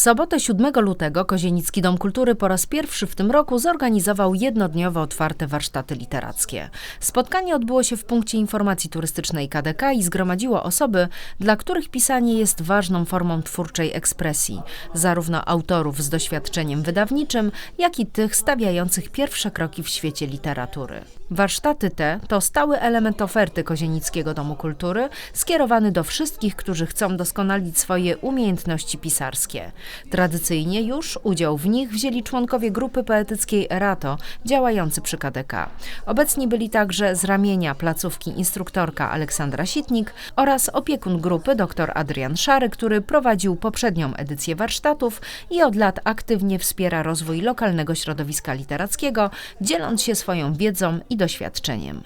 sobotę 7 lutego Kozienicki Dom Kultury po raz pierwszy w tym roku zorganizował jednodniowo otwarte warsztaty literackie. Spotkanie odbyło się w punkcie informacji turystycznej KDK i zgromadziło osoby, dla których pisanie jest ważną formą twórczej ekspresji, zarówno autorów z doświadczeniem wydawniczym, jak i tych stawiających pierwsze kroki w świecie literatury. Warsztaty te to stały element oferty Kozienickiego Domu Kultury, skierowany do wszystkich, którzy chcą doskonalić swoje umiejętności pisarskie. Tradycyjnie już udział w nich wzięli członkowie grupy poetyckiej Erato, działający przy KDK. Obecni byli także z ramienia placówki instruktorka Aleksandra Sitnik oraz opiekun grupy dr Adrian Szary, który prowadził poprzednią edycję warsztatów i od lat aktywnie wspiera rozwój lokalnego środowiska literackiego, dzieląc się swoją wiedzą i doświadczeniem.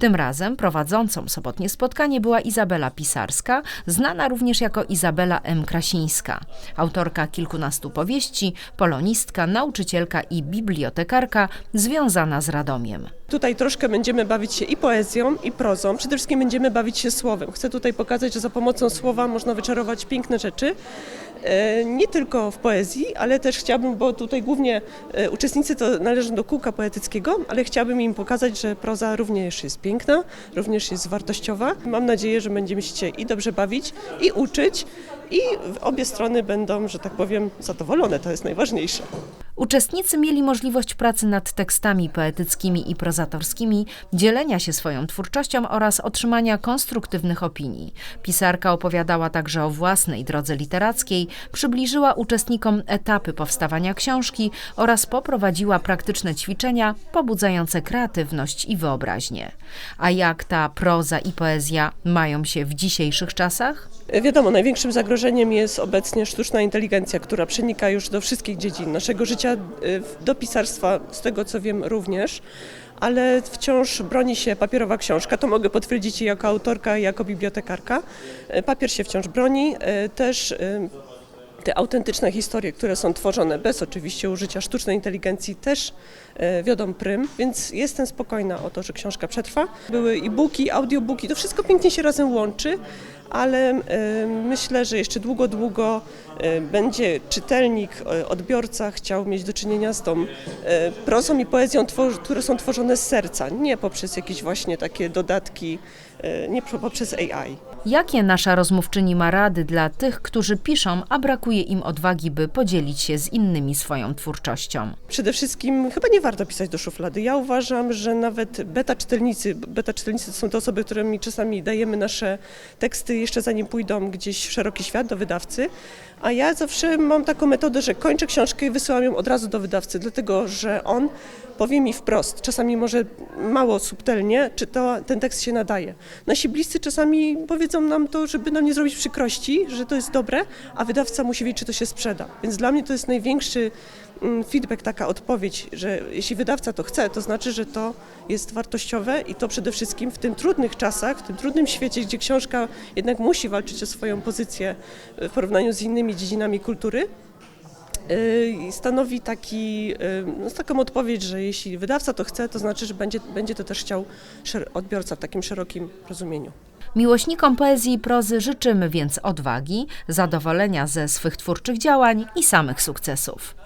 Tym razem prowadzącą sobotnie spotkanie była Izabela Pisarska, znana również jako Izabela M. Krasińska, autorka kilkunastu powieści, polonistka, nauczycielka i bibliotekarka związana z Radomiem. Tutaj troszkę będziemy bawić się i poezją, i prozą. Przede wszystkim będziemy bawić się słowem. Chcę tutaj pokazać, że za pomocą słowa można wyczarować piękne rzeczy. E, Nie tylko w poezji, ale też chciałabym, bo tutaj głównie e, uczestnicy to należą do kółka poetyckiego, ale chciałabym im pokazać, że proza również jest piękna, również jest wartościowa. Mam nadzieję, że będziemy się i dobrze bawić, i uczyć, i obie strony będą, że tak powiem, zadowolone. To jest najważniejsze. Uczestnicy mieli możliwość pracy nad tekstami poetyckimi i prozatorskimi, dzielenia się swoją twórczością oraz otrzymania konstruktywnych opinii. Pisarka opowiadała także o własnej drodze literackiej, przybliżyła uczestnikom etapy powstawania książki oraz poprowadziła praktyczne ćwiczenia pobudzające kreatywność i wyobraźnię. A jak ta proza i poezja mają się w dzisiejszych czasach? Wiadomo, największym zagrożeniem jest obecnie sztuczna inteligencja, która przenika już do wszystkich dziedzin naszego życia, y, do pisarstwa, z tego co wiem również, ale wciąż broni się papierowa książka. To mogę potwierdzić jako autorka, jako bibliotekarka. Y, Papier się wciąż broni, y, też te autentyczne historie, które są tworzone bez oczywiście użycia sztucznej inteligencji też e, wiodą prym, więc jestem spokojna o to, że książka przetrwa. Były e-booki, audiobooki, to wszystko pięknie się razem łączy, ale myślę, że jeszcze długo, długo będzie czytelnik, e, odbiorca chciał mieć do czynienia z tą e, prozą i poezją, które są tworzone z serca, nie poprzez jakieś właśnie takie dodatki, e, nie poprzez AI. Jakie nasza rozmówczyni ma rady dla tych, którzy piszą, a brakuje im odwagi, by podzielić się z innymi swoją twórczością? Przede wszystkim chyba nie warto pisać do szuflady. Ja uważam, że nawet beta czytelnicy, beta czytelnicy to są te osoby, którymi czasami dajemy nasze teksty jeszcze zanim pójdą gdzieś w szeroki świat do wydawcy, a ja zawsze mam taką metodę, że kończę książkę i wysyłam ją od razu do wydawcy, dlatego że on powie mi wprost, czasami może mało subtelnie, czy to, ten tekst się nadaje. Nasi bliscy czasami powiedzą nam to, żeby nam nie zrobić przykrości, że to jest dobre, a wydawca musi wiedzieć, czy to się sprzeda. Więc dla mnie to jest największy mm, feedback, taka odpowiedź, że jeśli wydawca to chce, to znaczy, że to jest wartościowe i to przede wszystkim w tym trudnych czasach, w tym trudnym świecie, gdzie książka jednak musi walczyć o swoją pozycję w porównaniu z innymi dziedzinami kultury, stanowi taki, y, no, taką odpowiedź, że jeśli wydawca to chce, to znaczy, że będzie, będzie to też chciał odbiorca w takim szerokim rozumieniu. Miłośnikom poezji i prozy życzymy więc odwagi, zadowolenia ze swych twórczych działań i samych sukcesów.